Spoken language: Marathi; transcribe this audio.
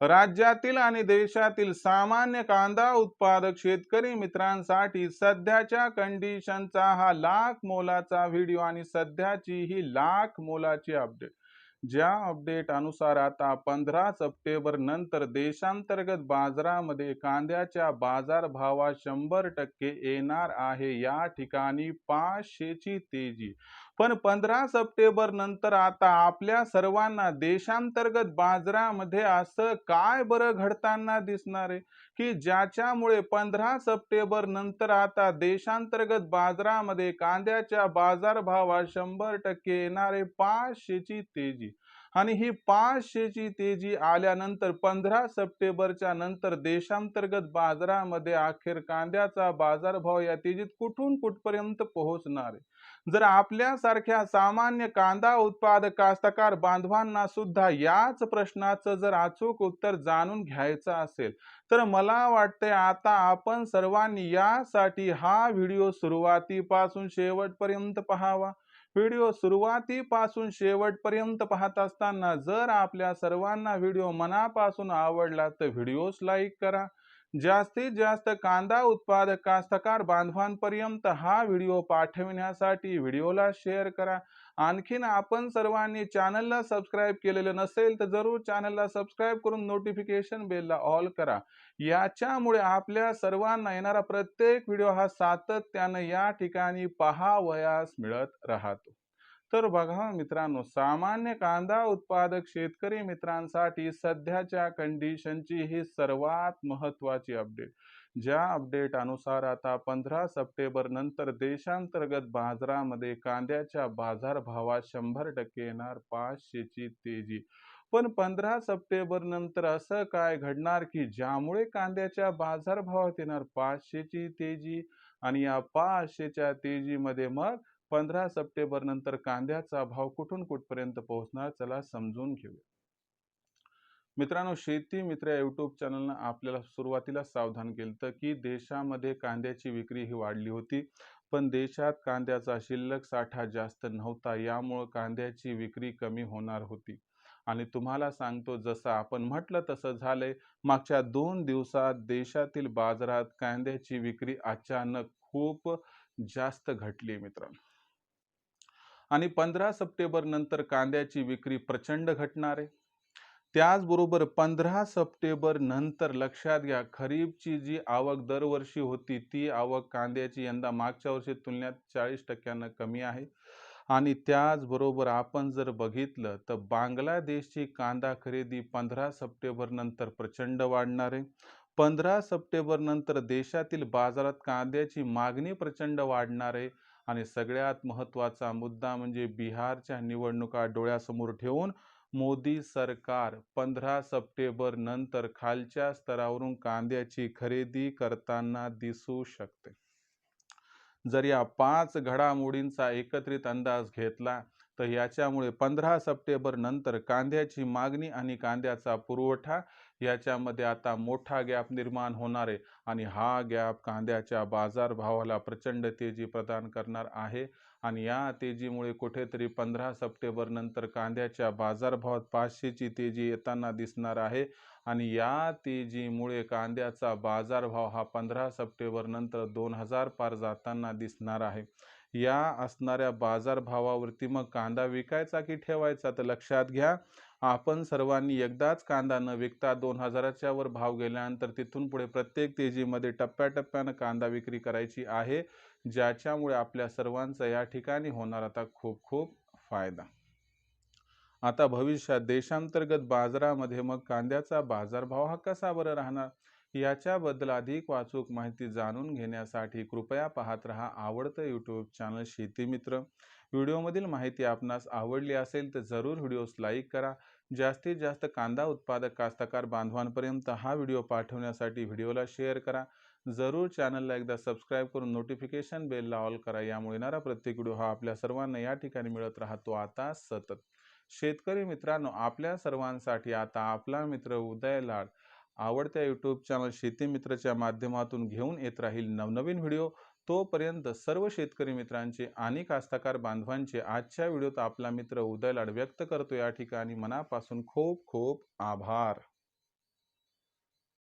राज्यातील आणि देशातील सामान्य कांदा उत्पादक शेतकरी मित्रांसाठी सध्याच्या कंडिशनचा हा लाख मोलाचा व्हिडिओ आणि सध्याची ही लाख मोलाची अपडेट ज्या अपडेट अनुसार आता पंधरा सप्टेंबर नंतर देशांतर्गत बाजारामध्ये कांद्याच्या बाजारभावात शंभर टक्के येणार आहे. या ठिकाणी पाचशेची तेजी. पण पंधरा सप्टेंबर नंतर आता आपल्या सर्वांना देशांतर्गत बाजारामध्ये असं काय बरं घडताना दिसणार आहे? की ज्याच्यामुळे पंधरा सप्टेंबर नंतर आता देशांतर्गत बाजारामध्ये कांद्याच्या बाजारभावात शंभर टक्के येणारे पाचशेची तेजी. आणि ही पाचशेची तेजी आल्यानंतर पंधरा सप्टेंबरच्या नंतर देशांतर्गत बाजारामध्ये अखेर कांद्याचा बाजारभाव या तेजीत कुठून कुठपर्यंत पोहोचणार? आहे जर आपल्यासारख्या सामान्य कांदा उत्पादक कास्तकार बांधवांना सुद्धा याच प्रश्नाचं जर अचूक उत्तर जाणून घ्यायचं असेल तर मला वाटतंय आता आपण सर्वांनी यासाठी हा व्हिडिओ सुरुवातीपासून शेवटपर्यंत पाहावा. व्हिडिओ सुरुवातीपासून शेवटपर्यंत पाहत असताना जर आपल्या सर्वांना व्हिडिओ मनापासून आवडला तर व्हिडिओस लाईक करा. जास्तीत जास्त कांदा उत्पादक कास्तकार बांधवांपर्यंत हा व्हिडिओ पाठविण्यासाठी व्हिडिओला शेअर करा. आणखीन आपण सर्वांनी चॅनलला सबस्क्राईब केलेलं नसेल तर जरूर चॅनलला सबस्क्राईब करून नोटिफिकेशन बेलला ऑल करा. याच्यामुळे आपल्या सर्वांना येणारा प्रत्येक व्हिडिओ हा सातत्यानं या ठिकाणी पहावयास मिळत राहतो. तर बघा मित्रांनो सामान्य कांदा उत्पादक शेतकरी मित्रांसाठी सध्याच्या कंडिशनची ही सर्वात महत्वाची अपडेट ज्या अपडेट अनुसार आता पंधरा सप्टेंबर नंतर देशांतर्गत बाजारामध्ये कांद्याच्या बाजारभावात शंभर टक्के येणार पाचशेची तेजी. पण पंधरा सप्टेंबर नंतर असं काय घडणार की ज्यामुळे कांद्याच्या बाजारभावात येणार पाचशेची तेजी आणि या पाचशेच्या तेजीमध्ये मग पंधरा सप्टेंबर नंतर कांद्याचा भाव कुठून कुठपर्यंत पोहोचणार चला समजून घेऊया. मित्रांनो शेती मित्र या युट्यूब चॅनलनं आपल्याला सुरुवातीला सावधान केलं की देशामध्ये कांद्याची विक्री ही वाढली होती पण देशात कांद्याचा शिल्लक साठा जास्त नव्हता यामुळं कांद्याची विक्री कमी होणार होती. आणि तुम्हाला सांगतो जसं आपण म्हटलं तसं झालंय मागच्या दोन दिवसात देशातील बाजारात कांद्याची विक्री अचानक खूप जास्त घटली मित्रांनो. आणि पंधरा सप्टेंबर नंतर कांद्याची विक्री प्रचंड घटणार आहे. त्याचबरोबर पंधरा सप्टेंबर नंतर लक्षात घ्या खरीपची जी आवक दरवर्षी होती ती आवक कांद्याची यंदा मागच्या वर्षी तुलनेत चाळीस टक्क्यानं कमी आहे. आणि त्याचबरोबर आपण जर बघितलं तर बांगलादेशची कांदा खरेदी पंधरा सप्टेंबर नंतर प्रचंड वाढणार आहे. पंधरा सप्टेंबर नंतर देशातील बाजारात कांद्याची मागणी प्रचंड वाढणार आहे. आणि सगळ्यात महत्त्वाचा मुद्दा म्हणजे बिहारच्या निवडणुका डोळ्यासमोर ठेवून मोदी सरकार पंधरा सप्टेंबर नंतर खालच्या स्तरावरून कांद्याची खरेदी करताना दिसू शकते. जर या पाच घडामोडींचा एकत्रित अंदाज घेतला तर याच्यामुळे पंधरा सप्टेंबर नंतर कांद्याची मागणी आणि कांद्याचा पुरवठा याच्यामध्ये आता मोठा गॅप निर्माण होणार आहे आणि हा गॅप कांद्याच्या बाजारभावाला प्रचंड तेजी प्रदान करणार आहे. आणि या तेजीमुळे कुठेतरी पंधरा सप्टेंबर नंतर कांद्याच्या बाजारभावात पाचशेची तेजी येताना दिसणार आहे. आणि या तेजीमुळे कांद्याचा बाजारभाव हा पंधरा सप्टेंबर नंतर दोन हजार पार जाताना दिसणार आहे. या असणाऱ्या बाजारभावावरती मग कांदा विकायचा की ठेवायचा तर लक्षात घ्या. आपण सर्वांनी एकदाच कांदा न विकता दोन हजाराच्या वर भाव गेल्यानंतर तिथून पुढे प्रत्येक तेजीमध्ये टप्प्याटप्प्यानं कांदा विक्री करायची आहे ज्याच्यामुळे आपल्या सर्वांचा या ठिकाणी होणार आता खूप खूप फायदा. आता भविष्यात देशांतर्गत बाजारामध्ये मग कांद्याचा बाजारभाव हा कसा बरं राहणार? याच्याबद्दल अधिक वाचूक माहिती जाणून घेण्यासाठी कृपया पाहत रहा आवडतं यूट्यूब चॅनल शेतीमित्र व्हिडिओमधील माहिती आपणास आवडली असेल तर जरूर व्हिडिओस लाईक करा. जास्तीत जास्त कांदा उत्पादक कास्तकार बांधवांपर्यंत हा व्हिडिओ पाठवण्यासाठी व्हिडिओला शेअर करा. जरूर चॅनलला एकदा सबस्क्राईब करून नोटिफिकेशन बेलला ऑल करा. यामुळे येणारा प्रत्येक व्हिडिओ हा आपल्या सर्वांना या ठिकाणी मिळत राहतो. आता सतत. शेतकरी मित्रांनो आपल्या सर्वांसाठी आता आपला मित्र उदय लाड आवडत्या यूट्यूब चॅनल शेती मित्रच्या माध्यमातून घेऊन येत राहील नवनवीन व्हिडिओ तोपर्यंत सर्व शेतकरी मित्रांचे आणि कास्तकार बांधवांचे आजच्या व्हिडिओत आपला मित्र उदय लाड व्यक्त करतो. या ठिकाणी मनापासून खूप खूप आभार.